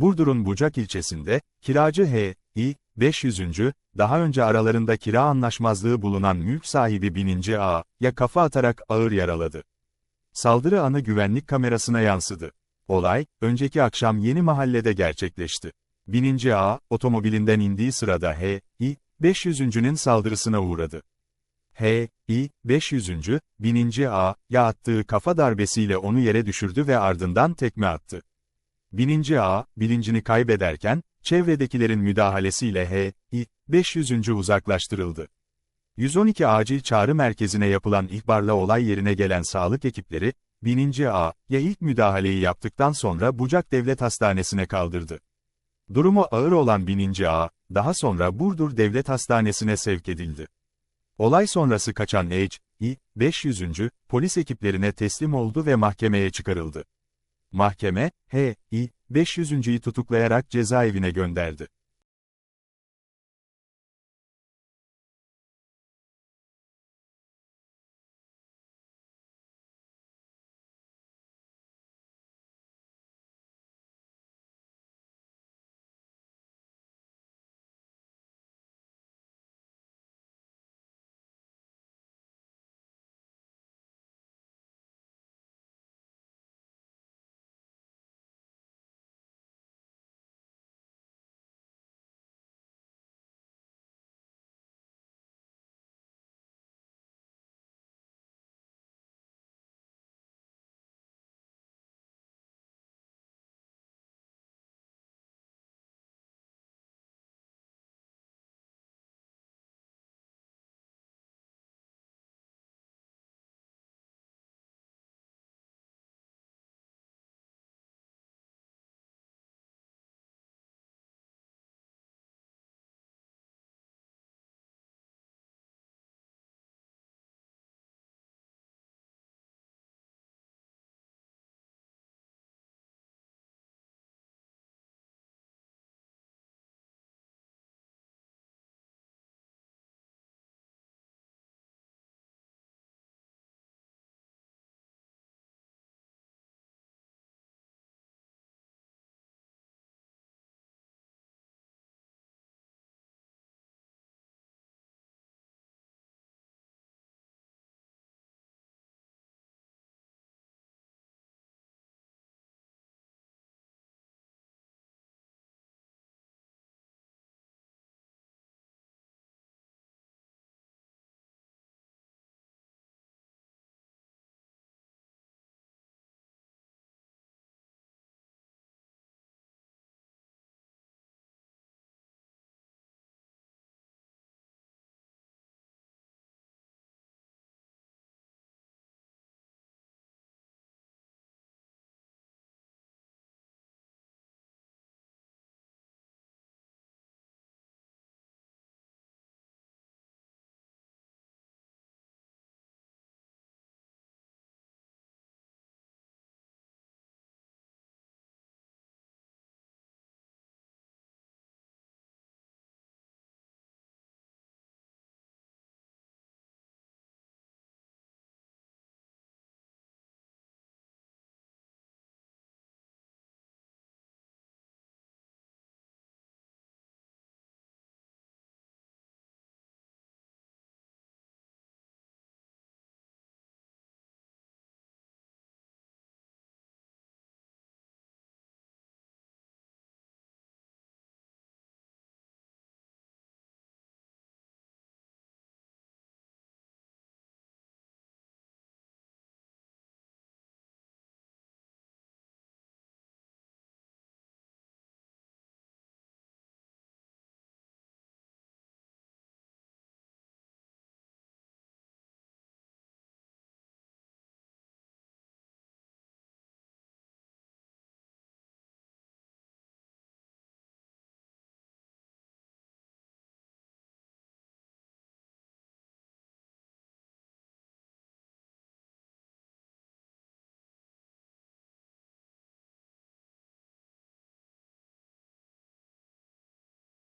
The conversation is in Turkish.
Burdur'un Bucak ilçesinde, kiracı H.İ. 500. daha önce aralarında kira anlaşmazlığı bulunan mülk sahibi bininci A. ya kafa atarak ağır yaraladı. Saldırı anı güvenlik kamerasına yansıdı. Olay, önceki akşam yeni mahallede gerçekleşti. Bininci A, otomobilinden indiği sırada H.İ. 500.'ünün saldırısına uğradı. H.İ. 500. bininci A. ya attığı kafa darbesiyle onu yere düşürdü ve ardından tekme attı. Bininci A, bilincini kaybederken, çevredekilerin müdahalesiyle H.İ. 500. uzaklaştırıldı. 112 acil çağrı merkezine yapılan ihbarla olay yerine gelen sağlık ekipleri, bininci A. ya ilk müdahaleyi yaptıktan sonra Bucak Devlet Hastanesi'ne kaldırdı. Durumu ağır olan bininci A. daha sonra Burdur Devlet Hastanesi'ne sevk edildi. Olay sonrası kaçan H.İ. 500. polis ekiplerine teslim oldu ve mahkemeye çıkarıldı. Mahkeme, H.İ. 500.'yi tutuklayarak cezaevine gönderdi.